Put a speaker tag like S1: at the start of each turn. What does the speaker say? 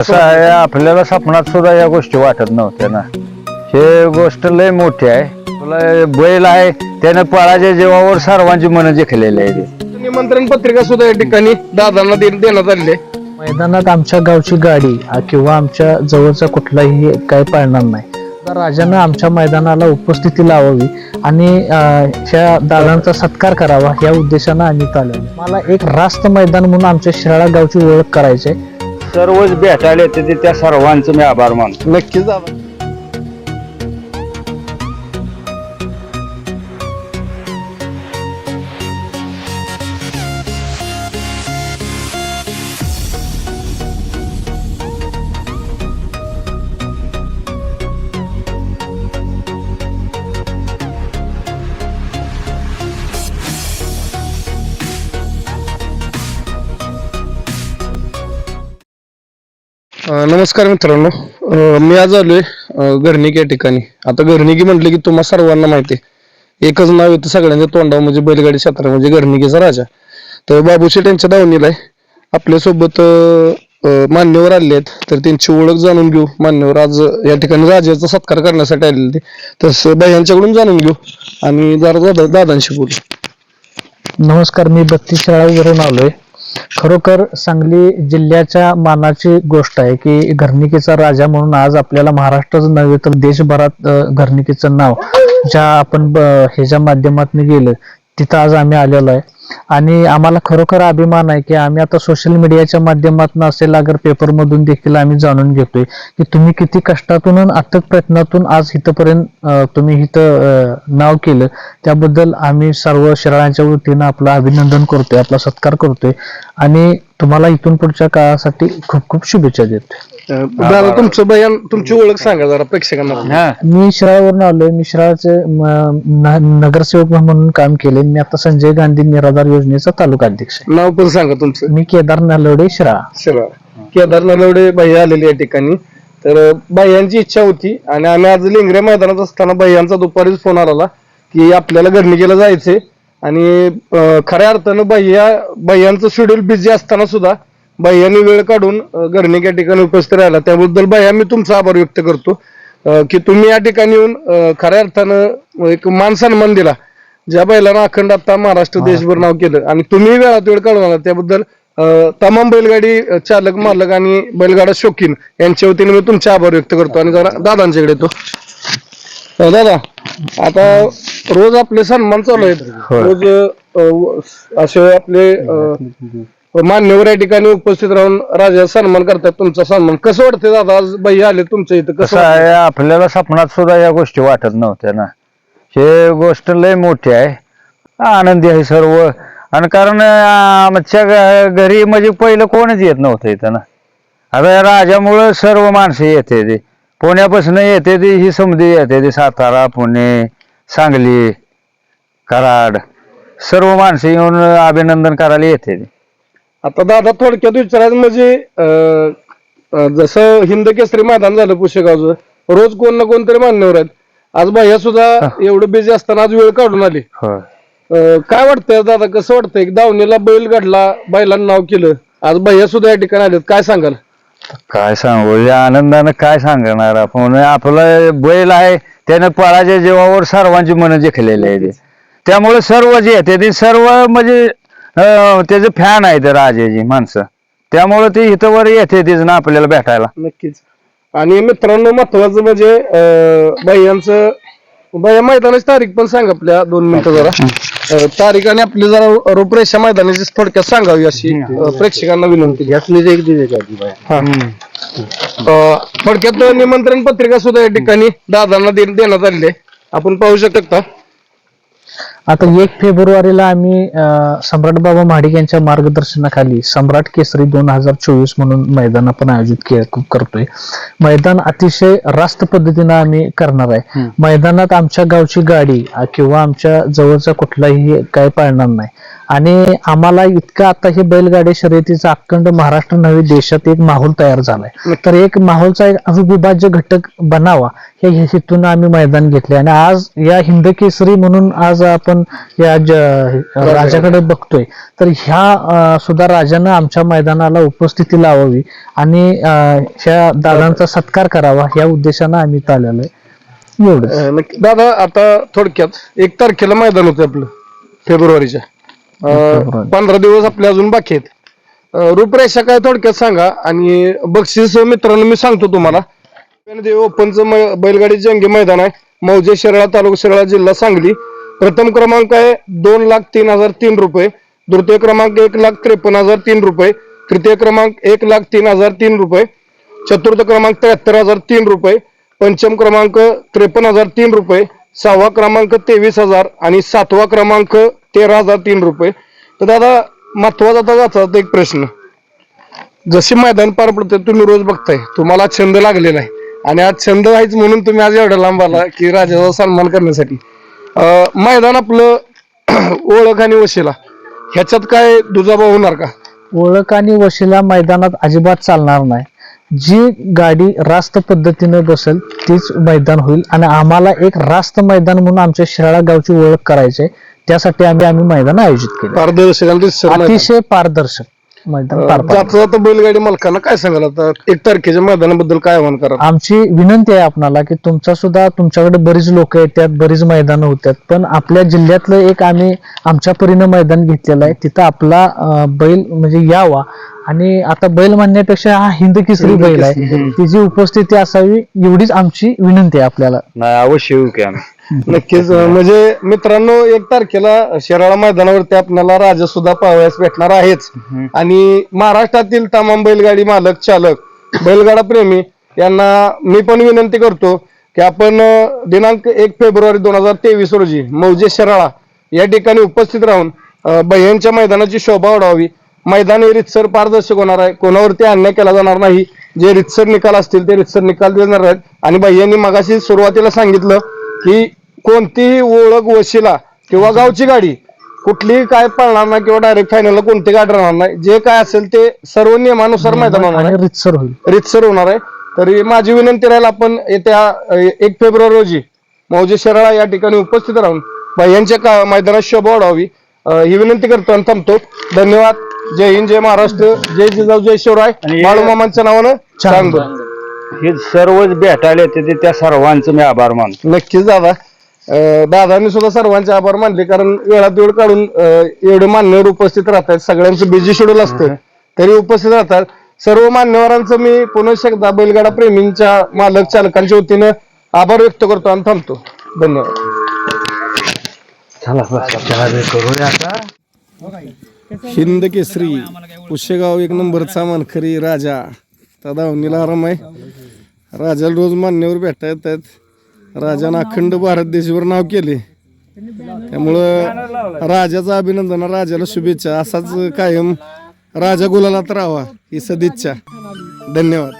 S1: कसं आहे आपल्याला स्वप्नात सुद्धा या गोष्टी वाटत नव्हत्या ना. हे गोष्ट लय मोठी आहे. तुला बैल आहे त्याने पळाच्या जीवावर सर्वांची मन जिंकलेली आहे. ते
S2: निमंत्रण पत्रिका सुद्धा या ठिकाणी दादांना दे- देण्यात आलेली आहे.
S3: मैदानात आमच्या गावची गाडी किंवा आमच्या जवळचा कुठलाही काही पाळणार नाही. तर राजानं आमच्या मैदानाला उपस्थिती लावावी आणि ह्या दादांचा सत्कार करावा या उद्देशानं आम्ही चालवलं. मला एक रास्त मैदान म्हणून आमच्या शिराळा गावची ओळख करायची आहे.
S1: सर्वच भेटायला येते ते त्या सर्वांचं मी आभार मानतो.
S2: नक्कीच आभार. नमस्कार मित्रांनो. मी आज आलोय अं, गर्णिक या ठिकाणी. आता गर्णिकी म्हटलं की तुम्हाला सर्वांना माहिती आहे. एकच नाव येतं सगळ्यांच्या तोंडावर म्हणजे बैलगाडी क्षेत्र म्हणजे गर्णिकीचा राजा. तर बाबूशेठ यांच्या दावणीला आहे. आपल्यासोबत मान्यवर आले आहेत. तर त्यांची ओळख जाणून घेऊ. मान्यवर आज या ठिकाणी राजाचा सत्कार करण्यासाठी आलेले ते तर बाई जाणून घेऊ. आणि जरा दादा दादांशी बोलू.
S3: नमस्कार मी बत्तीस शाळावरून आलोय. खरोखर सांगली जिल्ह्याच्या मानाची गोष्ट आहे की घरणिकेचा राजा म्हणून आज आपल्याला महाराष्ट्रच नव्हे तर देशभरात घरणिकेचं नाव ज्या आपण ह्याच्या माध्यमातून गेलं तिथं आज आम्ही आलेलो आहे. आणि आम्हाला खरोखर अभिमान आहे की आम्ही आता सोशल मीडियाच्या माध्यमातून असेल अगर पेपर मधून देखील आम्ही जाणून घेतोय की तुम्ही किती कष्टातून आणि अथक प्रयत्नातून आज इथपर्यंत अ, तुम्ही इथं नाव केलं. त्याबद्दल आम्ही सर्व शिराळांच्या वतीनं आपलं अभिनंदन करतोय आपला सत्कार करतोय. आणि तुम्हाला इथून पुढच्या काळासाठी खूप खूप शुभेच्छा देतोय.
S2: दादा तुमचं बयान तुमची ओळख सांगा जरा प्रेक्षकांना.
S3: मी शिराळवरून आलोय. मी शिराळचे नगरसेवक म्हणून काम केले मी आता संजय गांधी निराधार योजनेचा तालुका अध्यक्ष
S2: नाव पण सांगा तुमचं.
S3: मी केदार नलवडे शिराळा
S2: शिरा. केदार नलवडे बाई आलेले या ठिकाणी. तर बाह्यांची इच्छा होती आणि आम्ही आज लिंगरे मैदानात असताना बाह्यांचा दुपारीच फोन आला की आपल्याला गर्णिकेला जायचंय. आणि अं, खऱ्या अर्थानं बाह्या बाह्यांचं शेड्यूल बिझी असताना सुद्धा बाह्यांनी वेळ काढून अं, गर्णिक या ठिकाणी उपस्थित राहिला. त्याबद्दल बाह्या मी तुमचा आभार व्यक्त करतो. अं, की तुम्ही या ठिकाणी येऊन अं, खऱ्या अर्थानं एक मान सन्मान दिला. ज्या बैलांना अखंड आता महाराष्ट्र देशभर नाव केलं आणि तुम्ही वेळात वेळ काढून आला त्याबद्दल अं, तमाम बैलगाडी चालक मालक आणि बैलगाडा शौकीन यांच्या वतीने मी तुमचे आभार व्यक्त करतो आणि जरा दादांच्याकडे येतो. अं, दादा आता रोज आपले सन्मान चालू आहेत. रोज अं, असे आपले अं, मान्यवर या ठिकाणी उपस्थित राहून राजा सन्मान करतात. तुमचा सन्मान कसं वाटतंय दादा? आज बाई आले तुमच्या इथं कसं
S1: कसं आहे आपल्याला स्वप्नात सुद्धा या गोष्टी वाटत नव्हत्या ना. हे गोष्ट लय मोठी आहे. आनंदी आहे सर्व. आणि कारण आमच्या घ- घरी म्हणजे पहिलं कोणच येत नव्हतं इथं ना. आता या राजामुळं सर्व माणसं येते ते. पुण्यापासून येते ती ही समधी येते ती सातारा पुणे सांगली कराड. सर्व माणसं येऊन अभिनंदन करायला येते ते.
S2: आता दादा थोडक्यात विचारायचं म्हणजे अं, अं, जसं हिंद केसरी मैदान झालं पुशेगावचं रोज कोण ना कोणतरी मान्यवर आहेत. आज भैया सुद्धा एवढं बिझी असताना आज वेळ काढून आली.
S1: होय
S2: अं, काय वाटतंय दादा कसं वाटतंय? एक दावणीला बैल घडला बैलांना नाव केलं. आज भैया सुद्धा या ठिकाणी आलेत. काय सांगाल?
S1: काय सांगू? या आनंदानं काय सांगणार आपण? आपलं बैल आहे त्यानं पळाच्या जीवावर सर्वांची मन जिंकलेली आहे ते. त्यामुळे सर्व जे येते ते सर्व म्हणजे अं, त्याचे फॅन आहेत राजाची माणसं. त्यामुळे ते इथं वर येते तेच ना आपल्याला भेटायला.
S2: नक्कीच. आणि मित्रांनो महत्वाचं म्हणजे भैयांचं भैया मैदानाची तारीख पण सांग आपल्या दोन मिनिटं जरा. अं, तारीख आणि आपली जरा रूपरेषा मैदानाची थोडक्यात सांगावी अशी अं, प्रेक्षकांना विनंती. हा. अं, थोडक्यात निमंत्रण पत्रिका सुद्धा या ठिकाणी दादांना दे- देण्यात आलेली आहे. आपण पाहू शकता.
S3: आता एक फेब्रुवारीला आम्ही सम्राट बाबा महाडिक यांच्या मार्गदर्शनाखाली सम्राट केसरी दोन हजार चोवीस म्हणून मैदान आपण आयोजित करतोय. मैदान अतिशय रास्त पद्धतीनं आम्ही करणार आहे. मैदानात आमच्या गावची गाडी किंवा आमच्या जवळचा कुठलाही काय पाळणार नाही. आणि आम्हाला इतकं आता हे बैलगाडी शर्यतीचा अखंड महाराष्ट्र नव्हे देशात एक माहोल तयार झालाय. तर एक माहोलचा एक अविभाज्य घटक बनावा हे हे हेतून आम्ही मैदान घेतले आणि आज या हिंद केसरी म्हणून आज आपण या राजाकडे. बघतोय. तर ह्या सुद्धा राजानं आमच्या मैदानाला उपस्थिती लावावी आणि ह्या दादांचा सत्कार करावा ह्या उद्देशानं आम्ही इथं आलेलो आहे.
S2: नक्की. दादा आता थोडक्यात एक तारखेला मैदान होतं आपलं फेब्रुवारीच्या. अं. पंधरा दिवस आपले अजून बाकी आहेत. अं, रूपरेषा काय थोडक्यात सांगा आणि बक्षीस मित्रांनो मी सांगतो तुम्हाला. देव ओपनचं बैलगाडी जंगी मैदान आहे. मौजे शिराळा तालुका शिराळा जिल्हा सांगली. प्रथम क्रमांक आहे दोन लाख तीन हजार तीन रुपये. द्वितीय क्रमांक एक लाख त्रेपन्न हजार तीन रुपये. तृतीय क्रमांक एक लाख तीन हजार तीन रुपये. चतुर्थ क्रमांक त्र्याहत्तर हजार तीन रुपये. पंचम क्रमांक त्रेपन्न हजार तीन रुपये. सहावा क्रमांक तेवीस हजार आणि सातवा क्रमांक तेरा हजार तीन रुपये. तर दादा महत्त्वाचा आता जाता एक प्रश्न. जसे मैदान पार पडते तुम्ही रोज बघताय. तुम्हाला छंद लागलेला आहे. आणि आज छंद आहेच म्हणून तुम्ही आज एवढा लांब आला की राजाचा सन्मान करण्यासाठी. मैदान आपलं ओळख आणि वशिला. ह्याच्यात काय दुजाभाव होणार का?
S3: ओळख आणि वशिला मैदानात अजिबात चालणार नाही. जी गाडी रास्त पद्धतीने बसेल तीच मैदान होईल आणि आम्हाला एक रास्त मैदान म्हणून आमच्या शिराळा गावची ओळख करायची आहे त्यासाठी आम्ही आम्ही मैदान आयोजित केले
S2: पारदर्शक.
S3: अतिशय पारदर्शक.
S2: जाता बैलगाडी मालकांना काय सांगाल आता? एक तारखेच्या मैदानाबद्दल काय आव्हान करा
S3: आमची विनंती आहे आपणाला की तुमचा सुद्धा तुमच्याकडे बरीच लोक येतात बरीच मैदानं होतात पण आपल्या जिल्ह्यातलं एक आम्ही आमच्या परीनं मैदान घेतलेलं आहे. तिथं आपला बैल म्हणजे यावा. आणि आता बैल म्हणण्यापेक्षा हा हिंद केसरी बैल आहे. तिची उपस्थिती असावी एवढीच आमची विनंती आहे आपल्याला.
S1: नाही अवश्य येऊ की आम्ही.
S2: नक्कीच. म्हणजे मित्रांनो एक तारखेला शिराळा मैदानावरती आपल्याला राजा सुद्धा पाहावयास भेटणार आहेच. आणि महाराष्ट्रातील तमाम बैलगाडी मालक चालक बैलगाडा प्रेमी यांना मी पण विनंती करतो की आपण दिनांक एक फेब्रुवारी दोन हजार तेवीस रोजी मौजे शिराळा या ठिकाणी उपस्थित राहून अं, भैयांच्या मैदानाची शोभा वाढवावी मैदान हे रितसर पारदर्शक होणार आहे. कोणावरती अन्याय केला जाणार नाही. जे रितसर निकाल असतील ते रितसर निकाल देणार आहेत. आणि भैयांनी मगाशी सुरुवातीला सांगितलं की कोणतीही ओळख वशिला किंवा गावची गाडी कुठलीही काय पळणार नाही किंवा डायरेक्ट फायनलला कोणती गाडी राहणार नाही. जे काय असेल ते सर्व नियमानुसार मैदान होणार आहे.
S3: रितसर होईल.
S2: रितसर होणार आहे. तरी माझी विनंती राहील आपण येत्या एक फेब्रुवारी रोजी मौजे शराळा या ठिकाणी उपस्थित राहून भैयांच्या का मैदानात शोभा वाढावी. ही विनंती करतो आणि थांबतो. धन्यवाद. जय हिंद जय महाराष्ट्र जय जिजाऊ जय शिवराय. बाळूमामांच्या नावानं चांग
S1: हे सर्वच भेटायला येते ते त्या सर्वांचे मी आभार मानतो.
S2: नक्कीच दादा. अं, दादांनी सुद्धा सर्वांचे आभार मानले कारण वेळात वेळ काढून अं, एवढे मान्यवर उपस्थित राहतात सगळ्यांचं बिझी शेड्यूल असतं तरी उपस्थित राहतात. सर्व मान्यवरांचं मी पुन्हा एकदा बैलगाडा प्रेमींच्या मालक चालकांच्या वतीनं आभार व्यक्त करतो आणि थांबतो. धन्यवाद.
S1: चला बस चला बे करूया आता.
S2: हिंद केसरी पुष्यगाव एक नंबरचा मानकरी राजा. दादा आराम आहे. राजाला रोज मान्यवर भेटता येतात राजानं अखंड भारत देशभर नाव केले. त्यामुळं राजाचं अभिनंदन राजाला शुभेच्छा असाच कायम राजा गुलालात राहावा ही सदिच्छा. धन्यवाद.